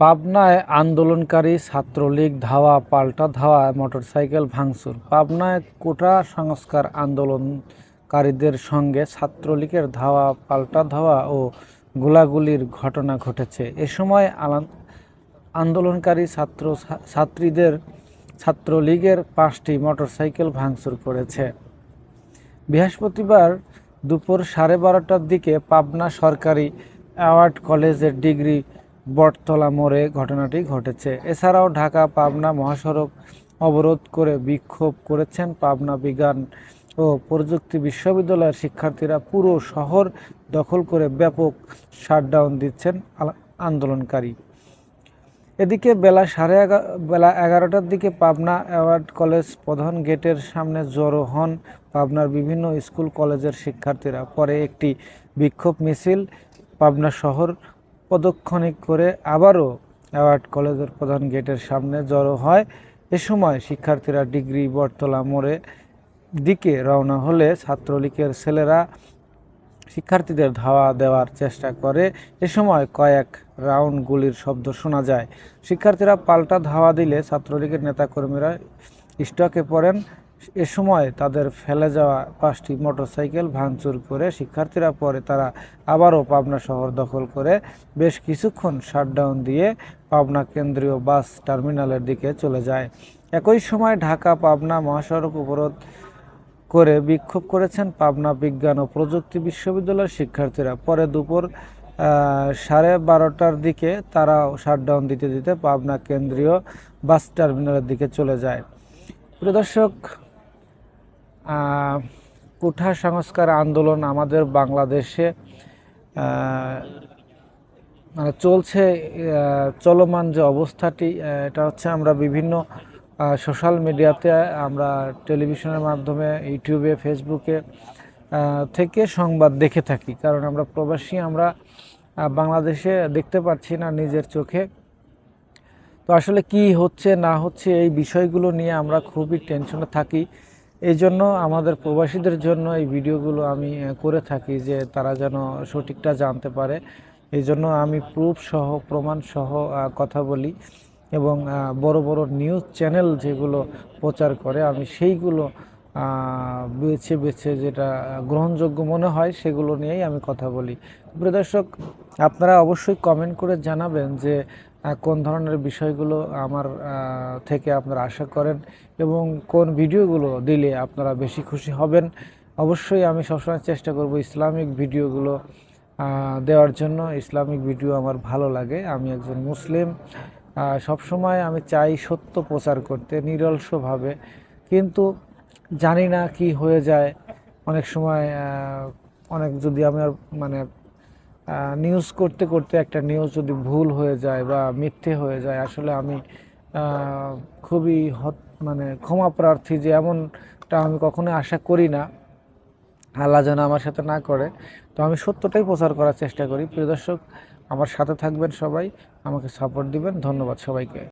পাবনায় আন্দোলনকারী ছাত্রলীগ ধাওয়া, পাল্টা ধাওয়া, মোটরসাইকেল ভাঙচুর। পাবনায় কোটা সংস্কার আন্দোলনকারীদের সঙ্গে ছাত্রলীগের ধাওয়া, পাল্টা ধাওয়া ও গোলাগুলির ঘটনা ঘটেছে। এ সময় আন্দোলনকারী ছাত্র ছাত্রীদের ছাত্রলীগের পাঁচটি মোটরসাইকেল ভাঙচুর করেছে। বৃহস্পতিবার দুপুর সাড়ে বারোটার দিকে পাবনা সরকারি অ্যাওয়ার্ড কলেজের ডিগ্রি বটতলা মোড়ে ঘটনাটি ঘটেছে। এছাড়াও ঢাকা পাবনা মহাসড়ক অবরোধ করে বিক্ষোভ করেছেন পাবনা বিজ্ঞান ও প্রযুক্তি বিশ্ববিদ্যালয়ের শিক্ষার্থীরা। পুরো শহর দখল করে ব্যাপক শাটডাউন দিচ্ছেন আন্দোলনকারী। এদিকে বেলা সাড়ে বেলা এগারোটার দিকে পাবনা অ্যাওয়ার্ড কলেজ প্রধান গেটের সামনে জড়ো হন পাবনার বিভিন্ন স্কুল কলেজের শিক্ষার্থীরা। পরে একটি বিক্ষোভ মিছিল পাবনা শহর প্রদক্ষিণ করে আবারও অ্যাওয়ার্ড কলেজের প্রধান গেটের সামনে জড়ো হয়। এ সময় শিক্ষার্থীরা ডিগ্রি বটতলা মোড়ে দিকে রওনা হলে ছাত্রলীগের ছেলেরা শিক্ষার্থীদের ধাওয়া দেওয়ার চেষ্টা করে। এ সময় কয়েক রাউন্ড গুলির শব্দ শোনা যায়। শিক্ষার্থীরা পাল্টা ধাওয়া দিলে ছাত্রলীগের নেতাকর্মীরা স্টকে পড়েন। এ সময় তাদের ফেলে যাওয়া পাঁচটি মোটরসাইকেল ভাঙচুর করে শিক্ষার্থীরা পরে তারা আবারও পাবনা শহর দখল করে বেশ কিছুক্ষণ শাটডাউন দিয়ে পাবনা কেন্দ্রীয় বাস টার্মিনালের দিকে চলে যায়। একই সময় ঢাকা, পাবনা মহাসড়ক উপরোধ করে বিক্ষোভ করেছেন পাবনা বিজ্ঞান ও প্রযুক্তি বিশ্ববিদ্যালয়ের শিক্ষার্থীরা। পরে দুপুর সাড়ে বারোটার দিকে তারাও শাটডাউন দিতে দিতে পাবনা কেন্দ্রীয় বাস টার্মিনালের দিকে চলে যায়। প্রিয় দর্শক কোঠা সংস্কার আন্দোলন আমাদের বাংলাদেশে মানে চলছে চলমান যে অবস্থাটি এটা হচ্ছে আমরা বিভিন্ন সোশ্যাল মিডিয়াতে আমরা টেলিভিশনের মাধ্যমে, ইউটিউবে, ফেসবুকে থেকে সংবাদ দেখে থাকি। কারণ আমরা প্রবাসী, আমরা বাংলাদেশে দেখতে পাচ্ছি না নিজের চোখে। তো আসলে কি হচ্ছে, না হচ্ছে, এই বিষয়গুলো নিয়ে আমরা খুবই টেনশনে থাকি। এই জন্য আমাদের প্রবাসীদের জন্য এই ভিডিওগুলো আমি করে থাকি যে তারা যেন সঠিকটা জানতে পারে। এই জন্য আমি প্রুফ সহ, প্রমাণ সহ কথা বলি এবং বড় বড় নিউজ চ্যানেল যেগুলো প্রচার করে, আমি সেইগুলো বেছে বেছে যেটা গ্রহণযোগ্য মনে হয় সেগুলো নিয়েই আমি কথা বলি। প্রিয় দর্শক, আপনারা অবশ্যই কমেন্ট করে জানাবেন যে কোন ধরনের বিষয়গুলো আমার থেকে আপনারা আশা করেন এবং কোন ভিডিওগুলো দিলে আপনারা বেশি খুশি হবেন, অবশ্যই আমি সবসময় চেষ্টা করব ইসলামিক ভিডিওগুলো দেওয়ার জন্য। ইসলামিক ভিডিও আমার ভালো লাগে। আমি একজন মুসলিম। সবসময় আমি চাই সত্য প্রচার করতে, নিরলসভাবে। কিন্তু জানি না কি হয়ে যায়। অনেক সময় অনেক যদি আমার মানে নিউজ করতে করতে একটা নিউজ যদি ভুল হয়ে যায় বা মিথ্যে হয়ে যায়, আসলে আমি খুবই হত মানে ক্ষমা প্রার্থী যে এমনটা আমি কখনো আশা করি না। আল্লাহ যেন আমার সাথে না করে। তো আমি সত্যটাই প্রচার করার চেষ্টা করি। প্রিয় দর্শক, আমার সাথে থাকবেন সবাই। আমাকে সাপোর্ট দিবেন। ধন্যবাদ সবাইকে।